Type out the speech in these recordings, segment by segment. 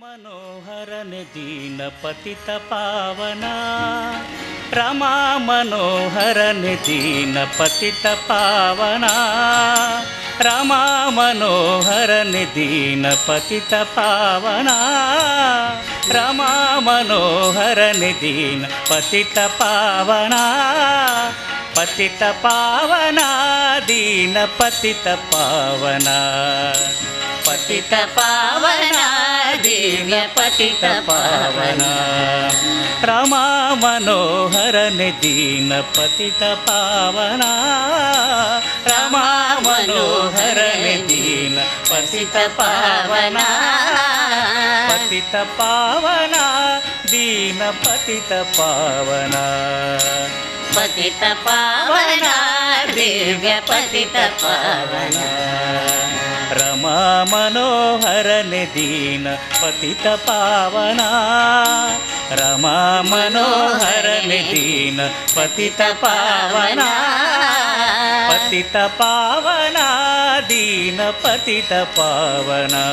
मनोहरने दीनपतित पावना रमा मनोहरने दीनपतित पावना रमा मनोहरने दीनपतित पावना रमा मनोहरने दीनपतित पावना पतित पावना ದಿವ್ಯ ಪತಿತ ಪಾವನ ರಮಾ ಮನೋಹರನೆ ದೀನ ಪತಿತ ಪಾವನ ರಮಾ ಮನೋಹರನೆ ದೀನ ಪತಿತ ಪಾವನ ಪತಿತ ಪಾವನ ದೀನ ಪತಿತ ಪಾವನ ಪತಿತ ಪಾವನ ದಿವ್ಯ ಪತಿತ ಪಾವನ మనోహరని దీన పతిత పావనా రమా మనోహరని దీన పతిత పావనా పతిత పావనా దీన పతిత పావనా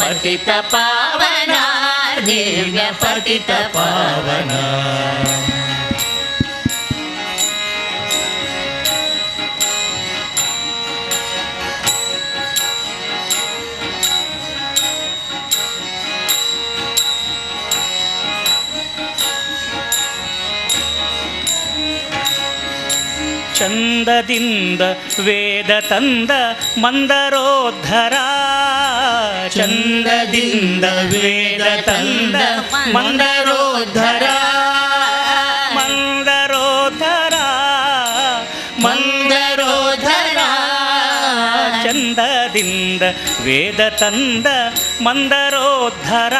పతిత పావనా దీన పతిత పావనా ಚಂದದಿಂದ ವೇದ ತಂದ ಮಂದರೋದ್ಧರ. ಚಂದದಿಂದ ವೇದ ತಂದ ಮಂದರೋದ್ಧರ. ಮಂದರೋದ್ಧರ. ಮಂದರೋದ್ಧರ. ಚಂದದಿಂದ ವೇದ ತಂದ ಮಂದರೋದ್ಧರ.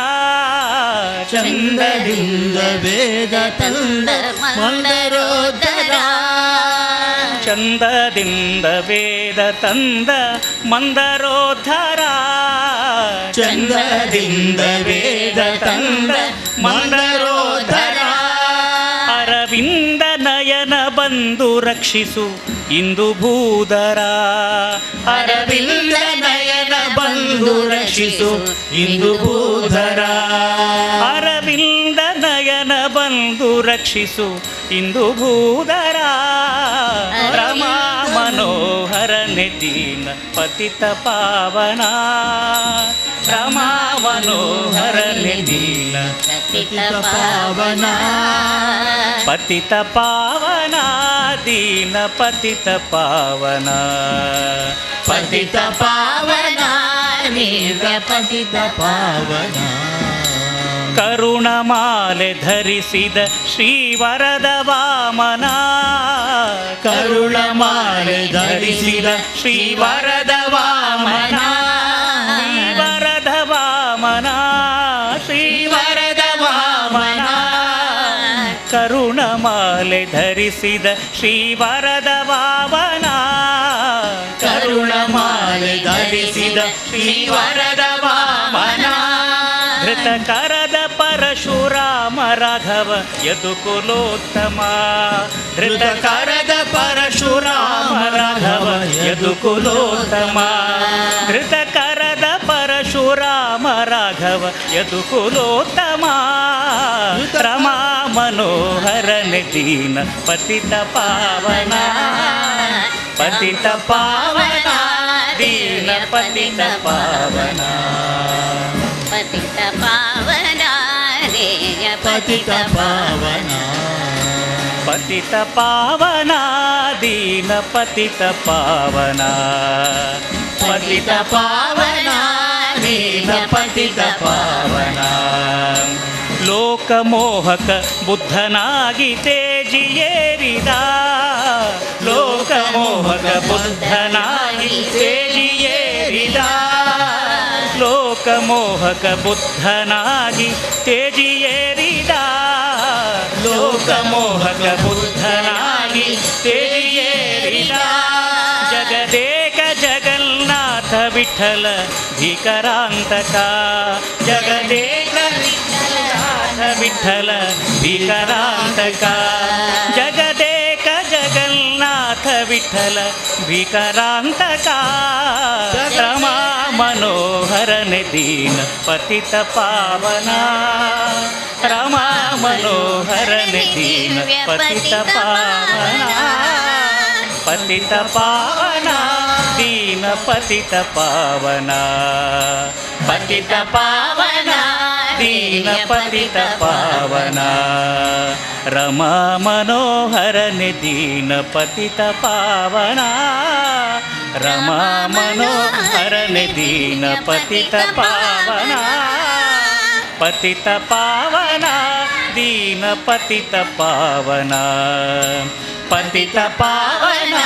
ಚಂದದಿಂದ ವೇದ ತಂದ ಮಂದರೋದರ ಚಂದದಿಂದ ವೇದ ತಂದ ಮಂದರೋದ್ಧರ. ಚಂದದಿಂದ ವೇದ ತಂದ ಮಂದರೋಧರ ಅರವಿಂದ ನಯನ ಬಂದು ರಕ್ಷಿಸು ಇಂದು ಭೂದರ. ಅರವಿಂದ ನಯನ ಬಂದು ರಕ್ಷಿಸು ಇಂದು ಭೂಧರ ಅರವಿಂದ ಬಂದು ರಕ್ಷಿಸು ಇಂದು ಭೂದರ ರಮಾ ಮನೋಹರ ದೀನ ಪತಿತ ಪಾವನ. ರಮಾ ಮನೋಹರ ದೀನ ಪತಿತ ಪಾವನ. ಪತಿತ ಪಾವನ ದೀನ ಪತಿತ ಪಾವನ. ಪತಿತ ಪಾವನ ಪತಿತ ಪಾವನ. ಕರುಣಮಾಲೆ ಧರಿಸಿದ ಶ್ರೀ ವಾಮನ. ಕರುಣಮಾಲೆ ಧರಿಸಿದ ಶ್ರೀವರದ ವಾಮನ. ವರದ ವಾಮನ. ಶ್ರೀವರದ ವಾಮನ. ಕರುಣಮಾಲೆ ಧರಿಸಿದ ಶ್ರೀವರದ ವಾಮನ. ಕರುಣಮಾಲೆ ಧರಿಸಿದ ಶ್ರೀವರದ ವಾಮನ. ಧೃತಕರದ ಪರಶುರಾಮ ರಾಘವ ಯದುಕುಲೋತ್ತಮ ಧೃತಕರದ ಪರಶುರಾಮ ರಾಘವ ಯದುಕುಲೋತ್ತಮ ಧೃತಕರದ ಪರಶುರಾಮ ರಾಘವ ಯದುಕುಲೋತ್ತಮ ರಮಾ ಮನೋಹರನ ದೀನ ಪತಿತ ಪಾವನ ಪತಿತ ಪಾವನ ದೀನ ಪತಿತ ಪಾವನ ದೇಯ ಪತಿತ ಪಾವನ ಪತಿತ ಪಾವನ ದೀನ ಪತಿತ ಪಾವನ ಪತಿತ ಪಾವನ ದೀನ ಪತಿತ ಪಾವನ ಲೋಕಮೋಹಕ ಬುದ್ಧನಾಗಿ ತೇಜಿಯೇರಿದ ಲೋಕಮೋಹಕ ಬುದ್ಧನಾಗಿ ತೇಜಿಯೇರಿದ ಲೋಕಮೋಹಕ ಬುದ್ಧನಾಗಿ ತೇಜಿಯೇರಿದ ಲೋಕಮೋಹಕ ಬುದ್ಧನಾಗಿ ತೇಜಿಯೇರಿದ ಜಗದೇಕ ಜಗನ್ನಾಥ ವಿಠಲ ಭೀಕರಾಂತಕ ಜಗದೇಕ ವಿಠಲನಾಥ ವಿಠಲ ಭೀಕರಾಂತಕ ಜಗದೇಕ విఠల భీకరాంతకామా మనోహర దీన పతిత పావన రమా మనోహర దీన పతిత పావన పతిత పావన దీన పతిత పావన పతిత పావనా दीनपतितपावना। रमा मनोहर दीन रमा मनोहर दीन पतितपावना दीनपतितपावना। पतितपावना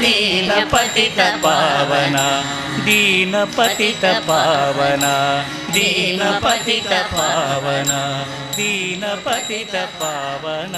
दीनपतितपावना। ದೀನ ಪತಿತ ಪಾವನ. ದೀನ ಪತಿತ ಪಾವನ. ದೀನ ಪತಿತ ಪಾವನ.